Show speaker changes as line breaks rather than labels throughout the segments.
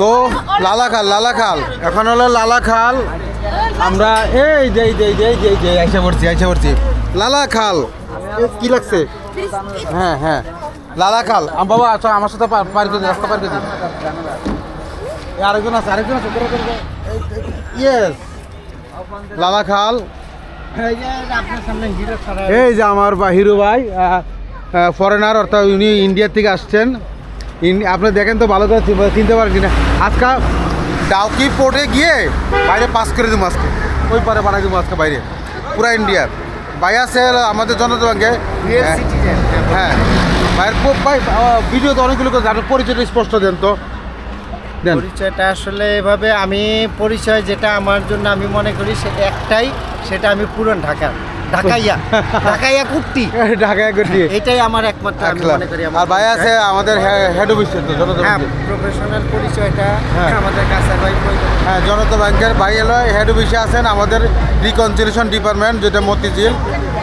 তো লালাখাল লালাখাল এখন হলো লালাখাল আমরা এই যে এই যে এই যে যে আইসা পড়ছি আইসা পড়ছি। লালা খাল। কি লাগছে? হ্যাঁ হ্যাঁ। লালাখাল আম, বাবা আচ্ছা আমার সাথে পার করে রাস্তা পার করে আরেকজন আছে আরেকজন আছে ইয়েস লালাখাল এই যে আমার বা হিরো ভাই ফরেনার অর্থাৎ উনি ইন্ডিয়া থেকে আসছেন। আপনি দেখেন তো ভালো করে চিনতে পারেন কিনা। আজকে ডাউকি পোর্টে গিয়ে বাইরে পাস করে দেবো আজকে। ওই পারে বানাই দেবো আজকে বাইরে। পুরা ইন্ডিয়ার। ভাই আছে আমাদের জনতা ব্যাংকে। হ্যাঁ। ভাইয়ের পো- ভাই ভিডিও তো অনেকগুলো করে আপনার পরিচয়টা স্পষ্ট দেন তো।
পরিচয়টা আসলে এভাবে আমি পরিচয় যেটা আমার জন্য আমি মনে করি সেটা একটাই সেটা আমি পুরন ঢাকার। ঢাকাইয়া ঢাকাইয়া কুর্তি
ঢাকায় করে
এটাই আমার একমাত্র আমি মনে করি
আর ভাই আছে আমাদের হেড অফিসের তো জনতা
হ্যাঁ প্রফেশনাল পরিচয়টা
হ্যাঁ।
আমাদের কাছে ভাই
হ্যাঁ জনতা ব্যাংকের ভাই এলো হেড অফিসে আছেন আমাদের রিকনসিলেশন ডিপার্টমেন্ট যেটা মতিঝিল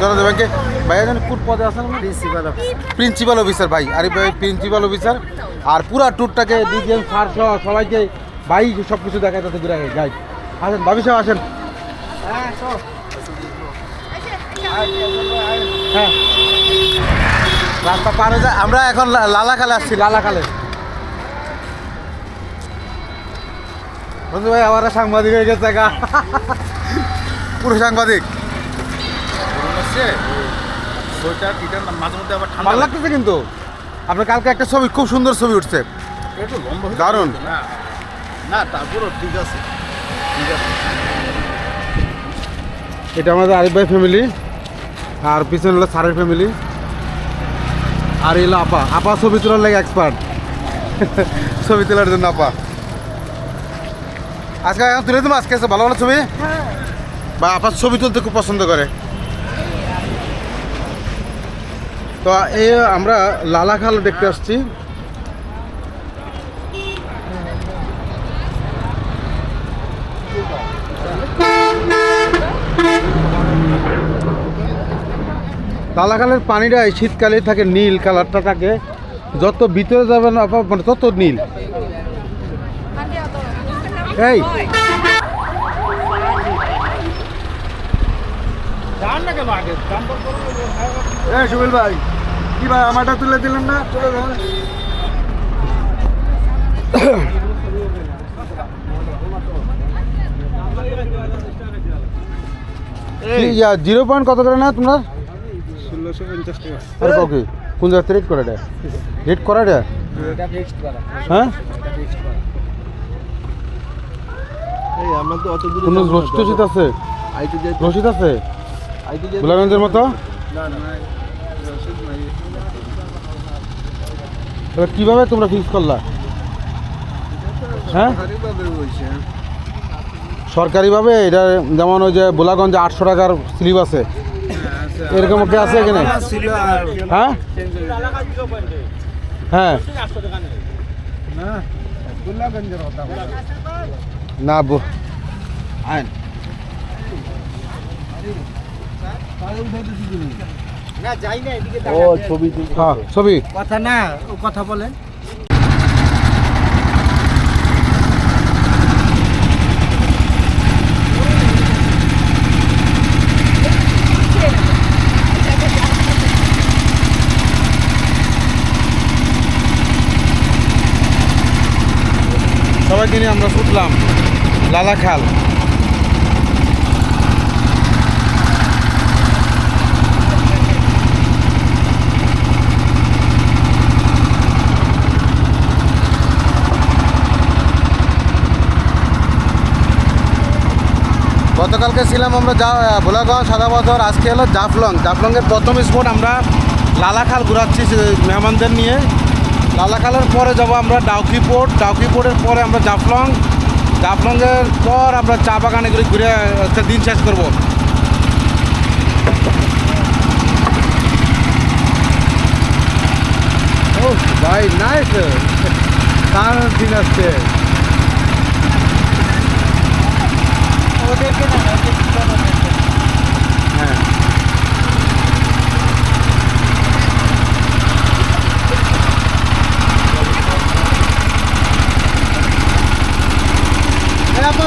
জনতা ব্যাংকে। ভাই এখানে কোন পদে আছেন?
প্রিন্সিপাল
প্রিন্সিপাল অফিসার ভাই। আরে ভাই প্রিন্সিপাল অফিসার আর পুরা ট্যুরটাকে ডিজেল সার সহ সবাইকে ভাই সব কিছু দেখায় তাতে ঘুরে আসেন ভাবি সাহেব আসেন। হ্যাঁ রাস্তা পার হয়ে আমরা এখন লালাখালে আসছি, লালাখালে। বন্ধু ভাই আমার সাংবাদিক হয়ে গেছে গা। পুরো সাংবাদিক।
আবার
ভালো লাগতেছে কিন্তু। আপনার কালকে একটা ছবি, খুব সুন্দর ছবি উঠছে।
হয়ে
দারুণ।
না তারপরও ঠিক আছে ঠিক আছে
এটা আমাদের আরিফ ভাই ফ্যামিলি আর পিছনে হলো সারের ফ্যামিলি আর এলো আপা। আপা ছবি তোলার লাগে এক্সপার্ট ছবি তোলার জন্য আপা। আজকে তুলে দেবো, আজকে ভালো ভালো ছবি? বা আপা ছবি তুলতে খুব পছন্দ করে। তো এই আমরা লালাখাল দেখতে আসছি। লালাখালের পানিটা শীতকালে থাকে নীল কালারটা থাকে। যত ভিতরে যাবেন মানে তত নীল। এই।
হ্যাঁ সুবিল ভাই কি ভাই আমারটা তুলে দিলেন না? চলে যান
জিরো পয়েন্ট কত করে না তোমার?
ষোলোশো পঞ্চাশ টাকা।
আরে কোন জায়গাতে রেট করে এটা রেট করা এটা
এটা ফিক্সড করা।
হ্যাঁ?
এটা ফিক্সড করা। এই আমরা তো অত দূরে
কোনো রসিদ টসিদ আছে?
আইটি যে
রসিদ আছে?
আইটি যে
গোলাগঞ্জের মতো?
না না রসিদ নাই।
এবার কীভাবে তোমরা ফিক্স করলা? হ্যাঁ?
সরকারিভাবে
এটা যেমন ওই যে বোলাগঞ্জে আটশো টাকার স্লিপ আছে। এরকম কি আছে এখানে? হ্যাঁ? হ্যাঁ।
না
বো- আইন ও ছবি হ্যাঁ ছবি।
কথা না কথা বলেন।
সবাইকে নিয়ে আমরা ছুটলাম লালাখাল গতকালকে ছিলাম আমরা যা ভোলাগঞ্জ, সাদা বছর আজকে হলো জাফলং। জাফলংয়ের প্রথম স্পট আমরা লালাখাল ঘোরাচ্ছি মেহমানদের নিয়ে। লালাখালের পরে যাব আমরা ডাউকি পোর্ট। ডাউকি পোর্টের পরে আমরা জাফলং। জাফলংয়ের পর আমরা চা বাগানে করে ঘুরে একটা দিন শেষ করব। ও ভাই নাইস তার দিন আসছে?
ওদেরকে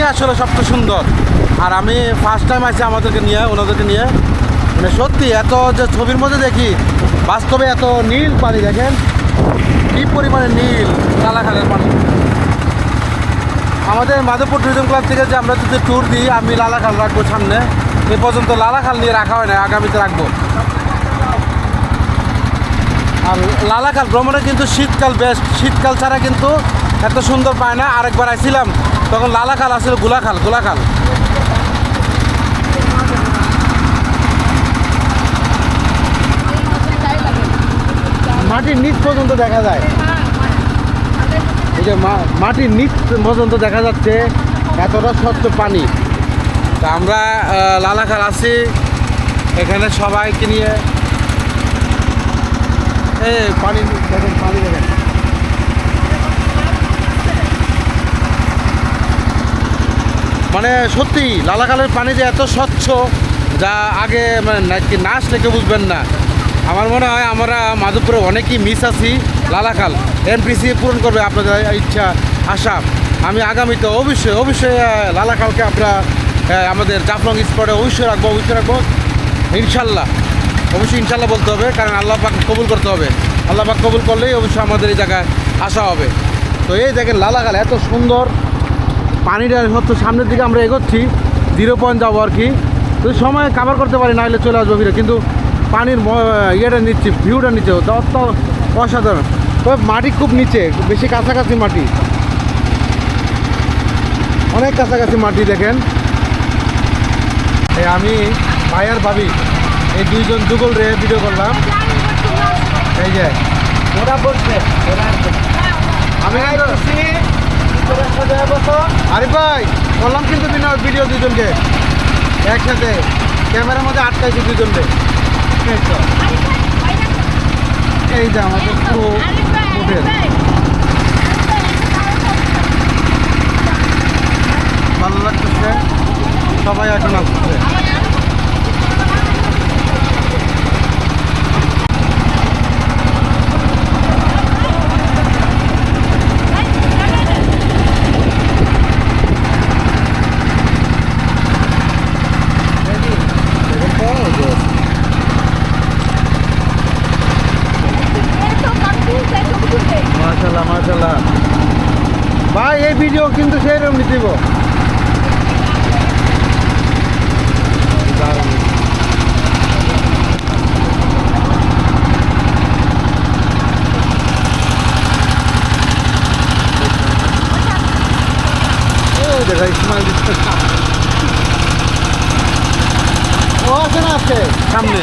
পানি আসলে সবচেয়ে সুন্দর। আর আমি ফার্স্ট টাইম আছি আমাদেরকে নিয়ে, ওনাদেরকে নিয়ে। মানে সত্যি এত যে ছবির মধ্যে দেখি, বাস্তবে এত নীল পানি, দেখেন? কি পরিমাণে নীল লালাখালের পানি। আমাদের মাধবপুর ট্যুরিজম ক্লাব থেকে যে আমরা যদি ট্যুর দিই, আমি লালাখাল রাখব সামনে। এ পর্যন্ত লালাখাল নিয়ে রাখা হয় না আগামীতে রাখব। আর লালাখাল ভ্রমণে কিন্তু শীতকাল বেস্ট শীতকাল ছাড়া কিন্তু এত সুন্দর পায় না। আরেকবার আইছিলাম তখন লালাখাল আসলে গোলাখাল গোলাখাল মাটির নিচ পর্যন্ত দেখা যায়। এই যে মাটির নিচ পর্যন্ত দেখা যাচ্ছে এতটা স্বচ্ছ পানি। তা আমরা লালাখাল আছি এখানে সবাইকে নিয়ে। এই পানি দেখেন পানি দেখেন। মানে সত্যি লালাখালের পানি যে এত স্বচ্ছ, যা আগে মানে না- আসলে বুঝবেন না। আমার মনে হয় আমরা মাধবপুরে অনেকেই মিস আছি লালাখাল এনপিসি পূরণ করবে আপনাদের ইচ্ছা, আশা। আমি আগামীতে অবশ্যই অবশ্যই লালাখালকে আমরা আমাদের জাফলং স্পটে অবশ্যই রাখব অবশ্যই রাখব। ইনশাল্লাহ। অবশ্যই ইনশাল্লাহ বলতে হবে, কারণ আল্লাহ পাক কবুল করতে হবে। আল্লাহ পাক কবুল করলেই অবশ্যই আমাদের এই জায়গায় আসা হবে। তো এই দেখেন লালাখাল এত সুন্দর পানিটা হচ্ছে সামনের দিকে আমরা এগোচ্ছি জিরো পয়েন্ট যাব আর কি। যদি সময় কাভার করতে পারি না হলে চলে আসব ফিরে। কিন্তু পানির ইয়েটা নিচ্ছি ভিউটা নিচ্ছে অত অসাধারণ। তবে মাটি খুব নিচে, বেশি কাছাকাছি মাটি। অনেক কাছাকাছি মাটি, দেখেন। আমি, ভাই আর ভাবি, এই দুইজন যুগল রে ভিডিও করলাম। এই যে,
ওরা বলছে
আমি আরে ভাই বললাম কিন্তু বিনা ভিডিও দুজনকে। একসাথে। ক্যামেরার মধ্যে আটকাইছি দুজনকে। এই যে আমাদের পুরো হোটেল ভালো লাগতেছে। সবাই এখন আসছে ভাই এই ভিডিও কিন্তু সেরকম নিতেব দেখা ইসমাইল দিচ্ছে ও আছে না আছে সামনে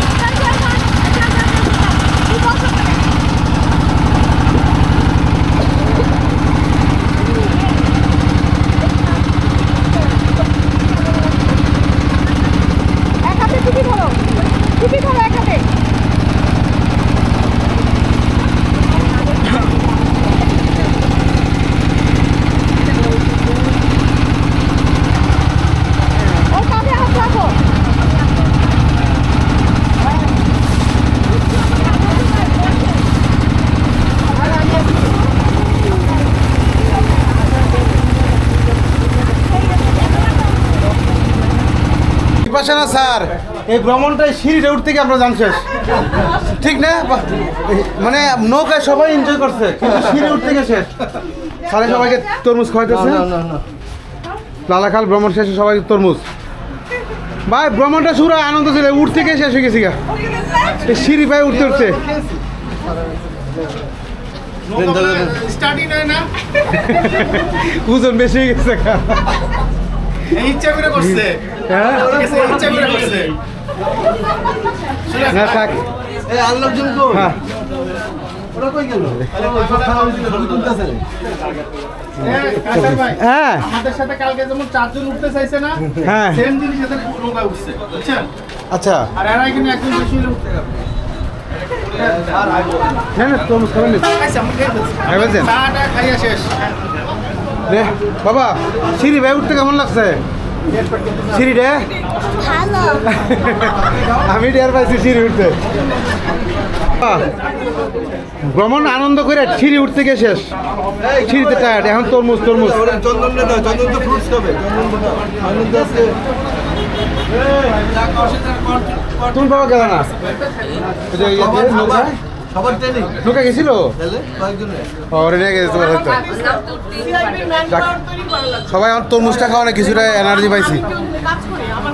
না স্যার? এই ভ্রমণটাই সিঁড়িটা উঠতে গিয়ে আমরা জান শেষ। ঠিক না? মানে নৌকায় সবাই এনজয় করছে কিন্তু সিঁড়ি উঠতে গিয়ে শেষ। স্যারে সবাইকে তরমুজ খাওয়াইতেছে? লালাখাল ভ্রমণ শেষে সবাই তরমুজ। ভাই ভ্রমণটা শুরু হয় আনন্দ ছিল উঠতে গিয়ে শেষ হয়ে গেছি গা সিঁড়ি ভাই উঠতে উঠতে। ওজন বেশি হয়ে গেছে
ইচ্ছা করে করছে।
হ্যাঁ?
ইচ্ছা করে করছে।
না থাক।
এই আর লোকজন কো
হ্যাঁ।
ওরা কই গেল? ছবি তুলতেছে। ভাই?
হ্যাঁ।
আমাদের সাথে কালকে যেমন চারজন উঠতে চাইছে না
হ্যাঁ।
সেম জিনিস এদের নৌকায় উঠছে বুঝছেন?
আচ্ছা।
আর এরা একজন বেশি হলে উঠতে যাবে।
না না
আচ্ছা আমি খাইয়া শেষ।
রে বাবা সিঁড়ি ভাই উঠতে কেমন লাগছে? সিঁড়ি রে? আমি ডের পাইছি সিঁড়ি উঠতে। ভ্রমণ আনন্দ করে সিঁড়ি উঠতে গিয়ে শেষ। সিঁড়িতে টায়ার্ড এখন তরমুজ তরমুজ। তুমি বাবা গেল না?
সবার ট্রেনিং
নৌকা গেছিল?
তাহলে কয়েকজনের
ওরে নিয়ে গেছে তোমার যাক, সবাই আমার তরমুজটা খাওয়া কিছুটা এনার্জি পাইছি।
কাজ করি আমার